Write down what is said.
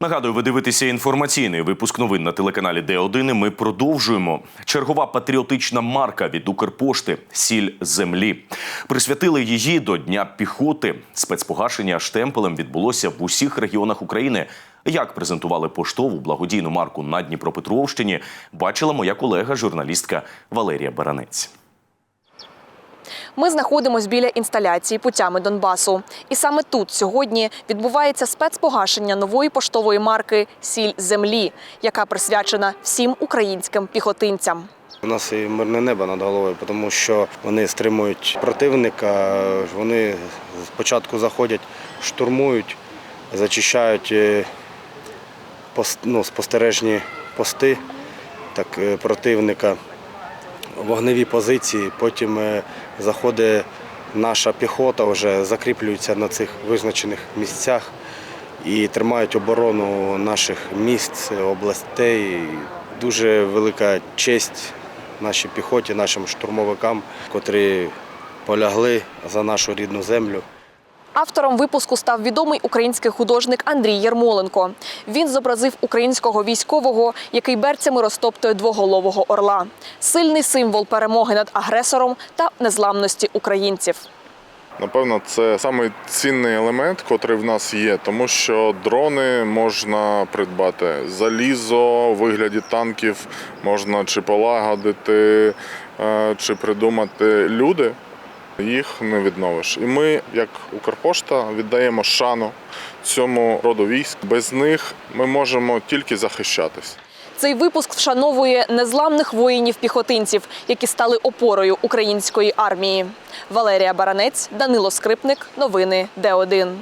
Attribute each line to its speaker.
Speaker 1: Нагадую, ви дивитеся інформаційний випуск новин на телеканалі Д1. і Ми продовжуємо. Чергова патріотична марка від Укрпошти Сіль землі. Присвятили її до Дня піхоти. Спецпогашення штемпелем відбулося в усіх регіонах України. Як презентували поштову благодійну марку на Дніпропетровщині, бачила моя колега, журналістка Валерія Баранець.
Speaker 2: Ми знаходимося біля інсталяції путями Донбасу. І саме тут сьогодні відбувається спецпогашення нової поштової марки Сіль землі, яка присвячена всім українським піхотинцям.
Speaker 3: У нас і мирне небо над головою, тому що вони стримують противника. Вони спочатку заходять, штурмують, зачищають е, ну, спостережні пости так, е, противника, вогневі позиції. Потім е, заходить наша піхота, вже закріплюється на цих визначених місцях і тримають оборону наших міст, областей. Дуже велика честь нашій піхоті, нашим штурмовикам, котрі полягли за нашу рідну землю.
Speaker 2: Автором випуску став відомий український художник Андрій Єрмоленко. Він зобразив українського військового, який берцями розтоптує двоголового орла. Сильний символ перемоги над агресором та незламності українців.
Speaker 4: Напевно, це самий цінний елемент, котрий в нас є, тому що дрони можна придбати. Залізо у вигляді танків можна чи полагодити, е, чи придумати люди. Їх не відновиш. І ми, як Укрпошта, віддаємо шану цьому роду військ. Без них ми можемо тільки захищатись.
Speaker 2: Цей випуск вшановує незламних воїнів-піхотинців, які стали опорою української армії. Валерія Баранець, Данило Скрипник. Новини Д1.